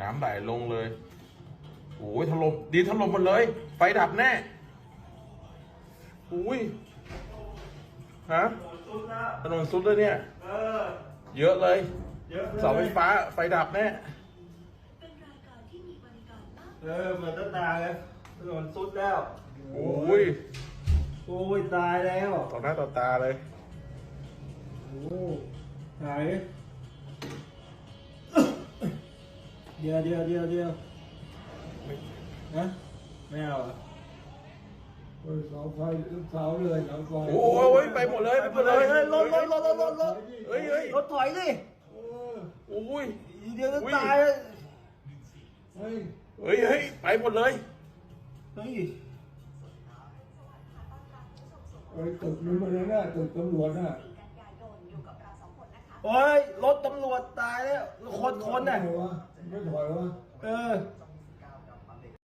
น้ำไหลลงเลยโอ้ยถล่มดีถล่มหมดเลย ไฟดับแน่อุ้ยฮะสุดแล้วถนนสุดเลยเนี่ยเออเยอะเลยเยอะเลยเสาไฟฟ้าไฟดับแน่เป็นรายการที่มีบริการมากเออเหมือนตาตาเลยถนนสุดแล้วโอ้ยโอ้ยตายแล้วต่อหน้าต่อตาเลยโอ้ไหน เดี๋ยวเดี๋ยวเดี๋ยวเดี๋ยวนะไม่เอาอะเปิดเสาไฟเสาเลยเสาไฟโอ้ยไปหมดเลยไปหมดเลยเฮ้ยรถรถรถรถรถรถเฮ้ยเฮ้ยรถถอยดิเออโอ้ยเดี๋ยวจะอุ้ยตายแล้วเฮ้ยเฮ้ยเฮ้ยไปหมดเลยเฮ้ยเฮ้ยตึกนี้มันเลยนะตึกตำรวจน่ะ โอ้ยรถตำรวจตายแล้วคนคนน่ะไม่ถอยวะเออเ